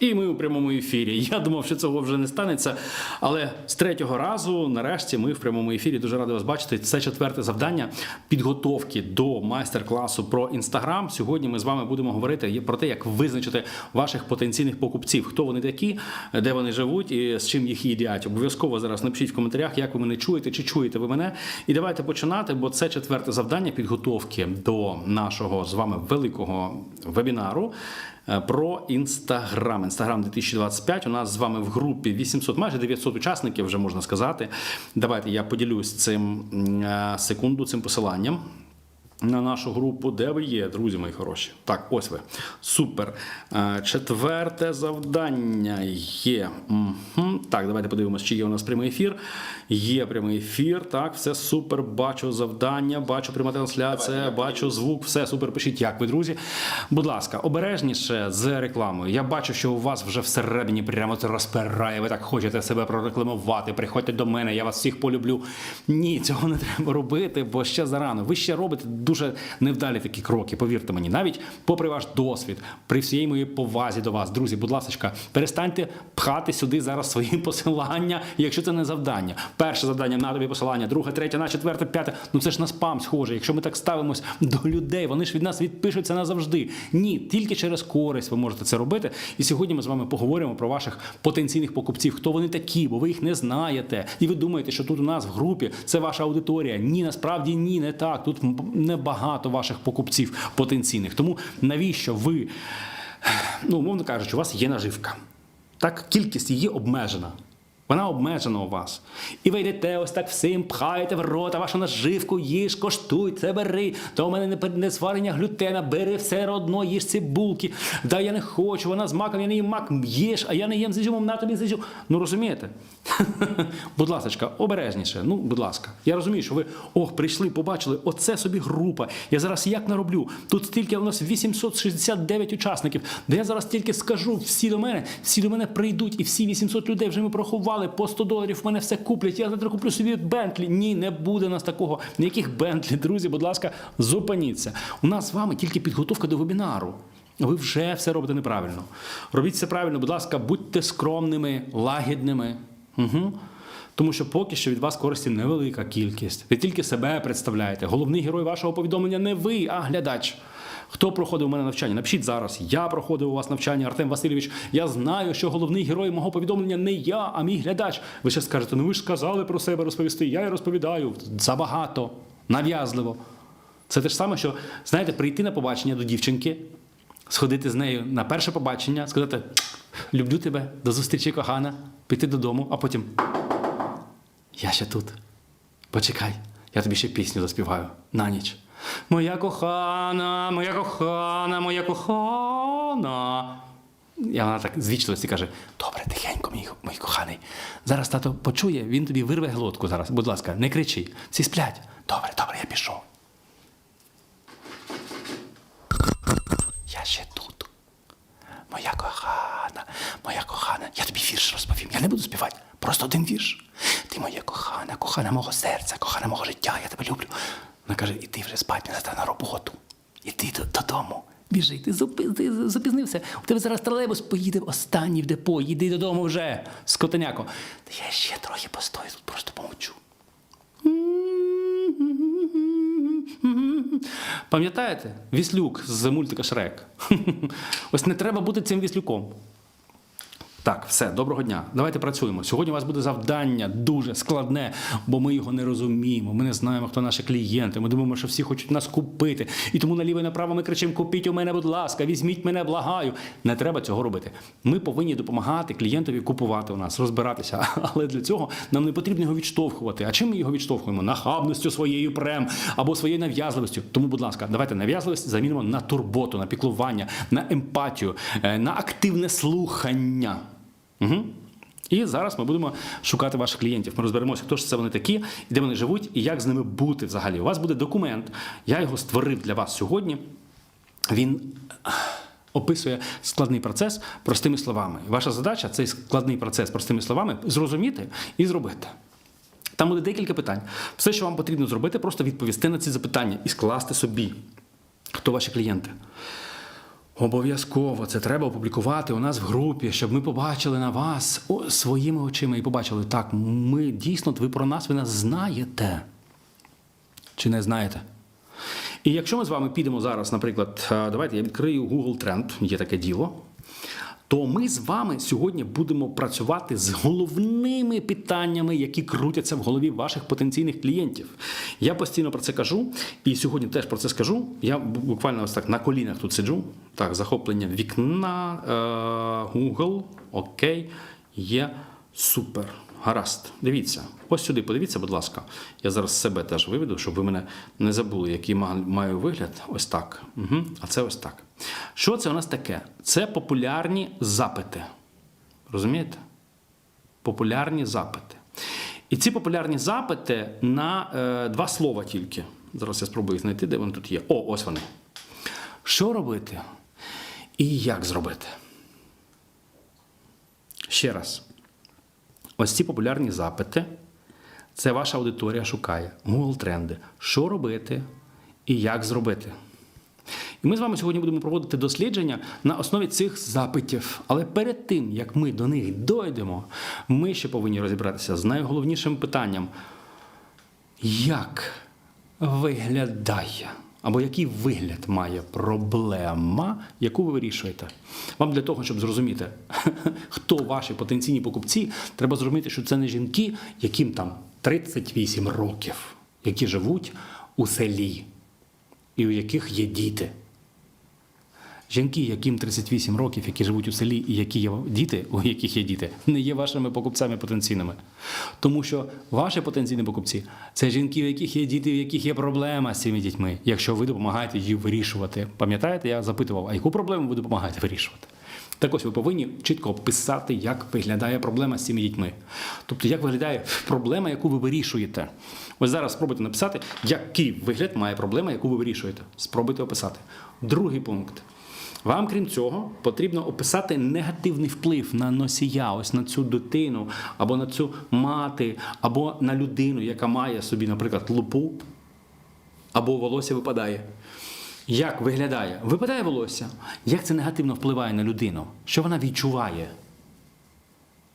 І ми у прямому ефірі. Я думав, що цього вже не станеться. Але з третього разу, нарешті, ми в прямому ефірі. Дуже радий вас бачити. Це четверте завдання підготовки до майстер-класу про інстаграм. Сьогодні ми з вами будемо говорити про те, як визначити ваших потенційних покупців, хто вони такі, де вони живуть і з чим їх їдять. Обов'язково зараз напишіть в коментарях, як ви мене чуєте, чи чуєте ви мене. І давайте починати, бо це четверте завдання підготовки до нашого з вами великого вебінару. Е, Про інстаграм. Інстаграм 2025. У нас з вами в групі 800, майже 900 учасників, вже можна сказати. Давайте я поділюсь цим е, секунду, цим посиланням. На нашу групу, де ви є, друзі мої хороші. Так, ось ви. Супер. Е, Четверте завдання є. Мгм. Так, давайте подивимося, чи є у нас прямий ефір. Є прямий ефір. Так, все супер. Бачу завдання, бачу пряма трансляція, бачу звук. Все супер. Пишіть, як ви, друзі. Будь ласка, обережніше з рекламою. Я бачу, що у вас вже всередині прямо це розпирає. Ви так хочете себе прорекламувати. Приходьте до мене, я вас всіх полюблю. Ні, цього не треба робити, бо ще зарано. Ви ще робите дуже невдалі такі кроки. Повірте мені, навіть попри ваш досвід, при всій моїй повазі до вас, друзі, будь ласка, перестаньте пхати сюди зараз свої посилання, якщо це не завдання. Перше завдання на тобі посилання, друге, третє, на четверте, п'яте. Ну це ж на спам схоже. Якщо ми так ставимось до людей, вони ж від нас відпишуться назавжди. Ні, тільки через користь ви можете це робити. І сьогодні ми з вами поговоримо про ваших потенційних покупців. Хто вони такі, бо ви їх не знаєте. І ви думаєте, що тут у нас в групі це ваша аудиторія. Ні, насправді ні, не так. Тут небагато ваших покупців потенційних. Тому навіщо ви, ну, умовно кажучи, у вас є наживка. Так, кількість її обмежена. Вона обмежена у вас. І ви йдете ось так всім, пхаєте в рота вашу наживку, їж, коштуй, це бери. То у мене не, сварення глютена, бери все одно, їж ці булки. Да я не хочу, вона з маком, я не їм мак, їж, а я не їм з ізюмом, на тобі з ізюм. Ну розумієте? будь ласка, обережніше. Ну, будь ласка. Я розумію, що ви ох, прийшли, побачили, оце собі група. Я зараз як нароблю. Тут стільки у нас 869 учасників. Де я зараз тільки скажу, всі до мене, всі до мене прийдуть, і всі 800 людей вже ми порахували по 100 доларів. в мене все куплять. Я завтра куплю собі Бентлі. Ні, не буде нас такого. Ніяких Бентлі, друзі, будь ласка, зупиніться. У нас з вами тільки підготовка до вебінару. Ви вже все робите неправильно. Робіть все правильно, будь ласка, будьте скромними, лагідними. Угу. Тому що поки що від вас користі невелика кількість. Ви тільки себе представляєте. Головний герой вашого повідомлення не ви, а глядач. Хто проходив у мене навчання? Напишіть зараз. Я проходив у вас навчання, Артем Васильович. Я знаю, що головний герой мого повідомлення не я, а мій глядач. Ви ще скажете, ну ви ж сказали про себе розповісти. Я і розповідаю забагато, нав'язливо. Це те ж саме, що знаєте, прийти на побачення до дівчинки, сходити з нею на перше побачення, сказати люблю тебе, до зустрічі, кохана, піти додому, а потім я ще тут. Почекай, я тобі ще пісню заспіваю на ніч. Моя кохана, моя кохана, моя кохана. І вона так з вічливості каже: Добре, тихенько, мій, мій коханий. Зараз тато почує, він тобі вирве глотку зараз. Будь ласка, не кричи. Всі сплять. Добре, добре, я пішов. Я ще тут. Моя кохана, моя кохана, я тобі вірш розповім. Я не буду співати, просто один вірш. Ти моя кохана, кохана мого серця, кохана мого життя, я тебе люблю. Каже, іди вже мені завтра на роботу. Іди додому. Біжи, ти запізнився. У тебе зараз тролейбус поїде останній в депо. Іди додому вже, скотеняко. Та я ще трохи постою, тут просто помовчу. Пам'ятаєте? Віслюк з мультика Шрек. Ось не треба бути цим віслюком. Так, все, доброго дня. Давайте працюємо. Сьогодні у вас буде завдання дуже складне, бо ми його не розуміємо. Ми не знаємо, хто наші клієнти. Ми думаємо, що всі хочуть нас купити. І тому наліво і направо ми кричимо: Купіть у мене, будь ласка, візьміть мене, благаю. Не треба цього робити. Ми повинні допомагати клієнтові купувати у нас, розбиратися. Але для цього нам не потрібно його відштовхувати. А чим ми його відштовхуємо? Нахабністю своєю прем або своєю нав'язливістю. Тому, будь ласка, давайте нав'язливість замінимо на турботу, на піклування, на емпатію, е, на активне слухання. Угу. І зараз ми будемо шукати ваших клієнтів. Ми розберемося, хто ж це вони такі, де вони живуть і як з ними бути взагалі. У вас буде документ. Я його створив для вас сьогодні. Він описує складний процес простими словами. Ваша задача цей складний процес простими словами зрозуміти і зробити. Там буде декілька питань. Все, що вам потрібно зробити, просто відповісти на ці запитання і скласти собі, хто ваші клієнти. Обов'язково це треба опублікувати у нас в групі, щоб ми побачили на вас о, своїми очима і побачили, так, ми дійсно, ви про нас, ви нас знаєте. Чи не знаєте? І якщо ми з вами підемо зараз, наприклад, давайте я відкрию Google Trend, є таке діло. То ми з вами сьогодні будемо працювати з головними питаннями, які крутяться в голові ваших потенційних клієнтів. Я постійно про це кажу, і сьогодні теж про це скажу. Я буквально ось так на колінах тут сиджу. Так, захоплення вікна, е, Google, окей, є супер. Гаразд, дивіться, ось сюди подивіться, будь ласка. Я зараз себе теж виведу, щоб ви мене не забули, який маю вигляд. Ось так. Угу. А це ось так. Що це у нас таке? Це популярні запити. Розумієте? Популярні запити. І ці популярні запити на е, два слова тільки. Зараз я спробую знайти, де вони тут є. О, ось вони. Що робити і як зробити? Ще раз. Ось ці популярні запити. Це ваша аудиторія шукає. Google тренди. Що робити і як зробити. І ми з вами сьогодні будемо проводити дослідження на основі цих запитів. Але перед тим, як ми до них дойдемо, ми ще повинні розібратися з найголовнішим питанням: як виглядає або який вигляд має проблема, яку ви вирішуєте? Вам для того, щоб зрозуміти, хто ваші потенційні покупці, треба зрозуміти, що це не жінки, яким там 38 років, які живуть у селі і у яких є діти. Жінки, яким 38 років, які живуть у селі, і які є діти, у яких є діти, не є вашими покупцями потенційними. Тому що ваші потенційні покупці це жінки, у яких є діти, у яких є проблема з цими дітьми, якщо ви допомагаєте її вирішувати. Пам'ятаєте, я запитував, а яку проблему ви допомагаєте вирішувати? Так ось ви повинні чітко описати, як виглядає проблема з цими дітьми. Тобто, як виглядає проблема, яку ви вирішуєте. Ось зараз спробуйте написати, який вигляд має проблема, яку ви вирішуєте. Спробуйте описати. Другий пункт. Вам, крім цього, потрібно описати негативний вплив на носія, ось на цю дитину, або на цю мати, або на людину, яка має собі, наприклад, лупу, або волосся випадає. Як виглядає? Випадає волосся. Як це негативно впливає на людину? Що вона відчуває?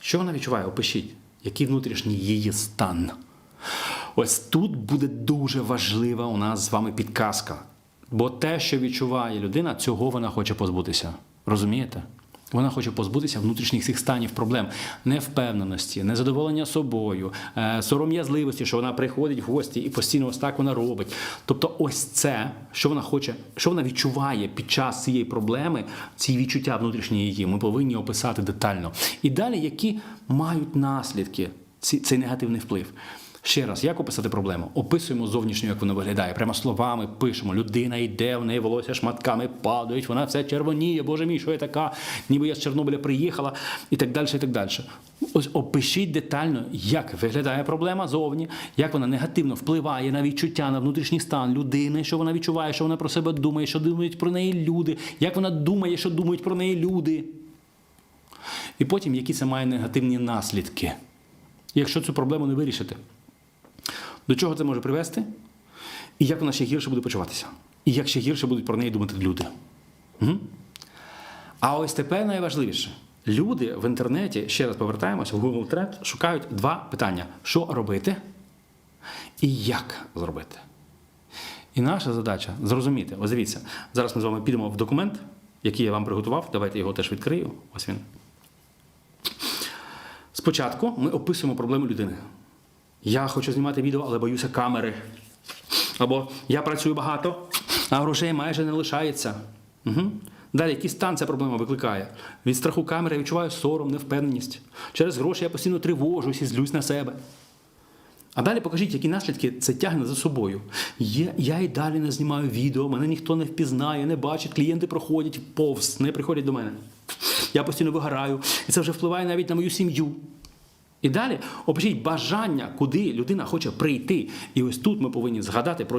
Що вона відчуває? Опишіть, який внутрішній її стан. Ось тут буде дуже важлива у нас з вами підказка. Бо те, що відчуває людина, цього вона хоче позбутися. Розумієте? Вона хоче позбутися внутрішніх цих станів проблем, невпевненості, незадоволення собою, е, сором'язливості, що вона приходить в гості і постійно ось так вона робить. Тобто, ось це, що вона хоче, що вона відчуває під час цієї проблеми, ці відчуття внутрішні її, ми повинні описати детально. І далі, які мають наслідки цей негативний вплив. Ще раз, як описати проблему? Описуємо зовнішню, як вона виглядає. Прямо словами пишемо. Людина йде, в неї волосся шматками падають, вона все червоніє, боже мій, що я така, ніби я з Чорнобиля приїхала, і так далі. і так далі. Ось опишіть детально, як виглядає проблема зовні, як вона негативно впливає на відчуття, на внутрішній стан людини, що вона відчуває, що вона про себе думає, що думають про неї люди, як вона думає, що думають про неї люди. І потім, які це має негативні наслідки, якщо цю проблему не вирішити. До чого це може привести? І як вона ще гірше буде почуватися? І як ще гірше будуть про неї думати люди? Угу. А ось тепер найважливіше. Люди в інтернеті, ще раз повертаємося, в Google Trend, шукають два питання: що робити і як зробити. І наша задача зрозуміти. Ось дивіться, зараз ми з вами підемо в документ, який я вам приготував. Давайте його теж відкрию. Ось він. Спочатку ми описуємо проблему людини. Я хочу знімати відео, але боюся камери. Або я працюю багато, а грошей майже не лишається. Угу. Далі, який стан ця проблема викликає? Від страху камери я відчуваю сором, невпевненість. Через гроші я постійно тривожусь і злюсь на себе. А далі покажіть, які наслідки це тягне за собою. Є, я і далі не знімаю відео, мене ніхто не впізнає, не бачить, клієнти проходять повз, не приходять до мене. Я постійно вигораю, і це вже впливає навіть на мою сім'ю. І далі опишіть бажання, куди людина хоче прийти. І ось тут ми повинні згадати про